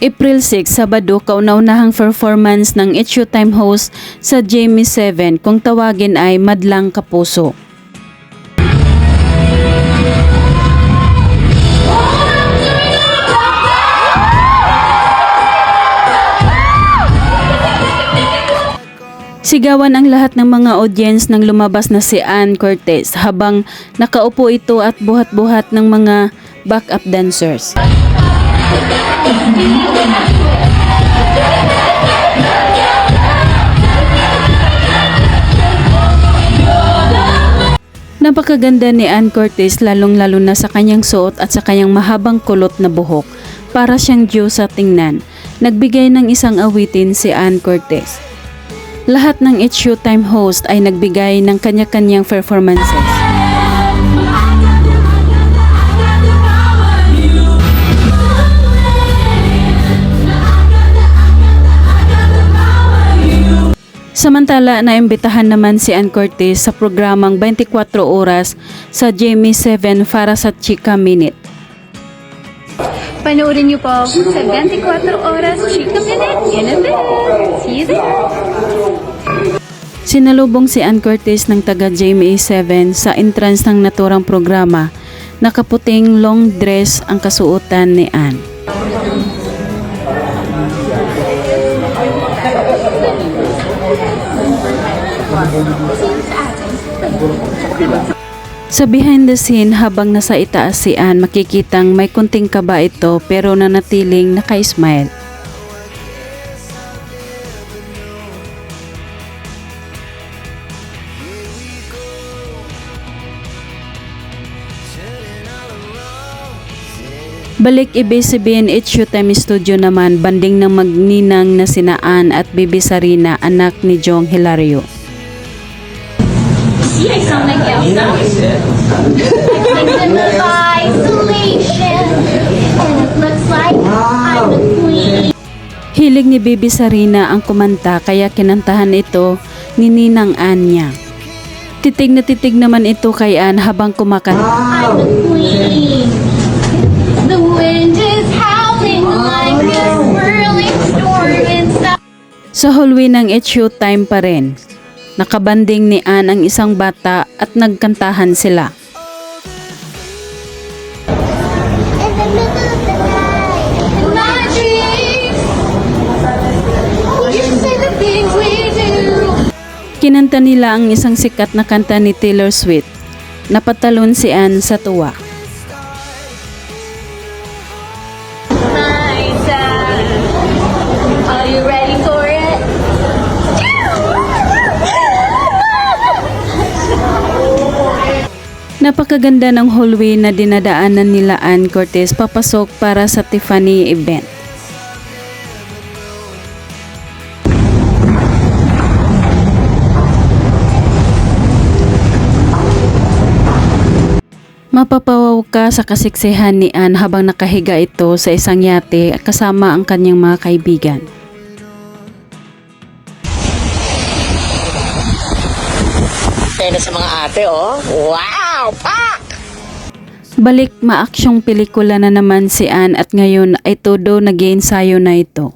April 6, Sabado, kauna-unahang performance ng It's Showtime host sa Jamie 7 kung tawagin ay Madlang Kapuso. Sigawan ang lahat ng mga audience nang lumabas na si Ann Cortez habang nakaupo ito at buhat-buhat ng mga backup dancers. Napakaganda ni Ann Cortez lalong-lalo na sa kanyang suot at sa kanyang mahabang kulot na buhok. Para siyang Diyos sa tingnan. Nagbigay ng isang awitin si Ann Cortez. Lahat ng It's Showtime host ay nagbigay ng kanya-kanyang performances. Samantala, naimbitahan naman si Ann Cortez sa programang 24 oras sa Jamie 7 para sa Chika Minute. Panoorin niyo po sa 24 oras, Chica Minute, in a bit. See you there. Sinalubong si Ann Cortez ng taga Jamie 7 sa entrance ng naturang programa. Nakaputing long dress ang kasuotan ni Ann. Sa behind the scene habang nasa itaas si Ann makikitang may kunting kaba ito pero nanatiling naka-smile. Balik ibig-sabihin It's Showtime Studio naman banding ng magninang na sinaan at Bibi Sarina anak ni Jong Hilario. See, I sound like Elsa. I'm in isolation, and it looks like I'm the queen. Hilig ni Bibi Sarina ang kumanta kaya kinantahan ito ni Ninang Anya. Titig na titig naman ito kay Ann habang kumakanta. I'm the queen. The wind is howling like a swirling storm inside. Sa hallway ng It's Showtime pa rin. Nakabanding ni Ann ang isang bata at nagkantahan sila. Kinanta nila ang isang sikat na kanta ni Taylor Swift. Napatalon si Ann sa tuwa. Napakaganda ng hallway na dinadaanan nila Ann Cortez papasok para sa Tiffany event. Mapapawaw ka sa kasiksihan ni Ann habang nakahiga ito sa isang yate kasama ang kanyang mga kaibigan. Tayo na sa mga ate, oh. Wow! Pak! Balik maaksyong pelikula na naman si Ann at ngayon ay todo nag-iensayo na ito.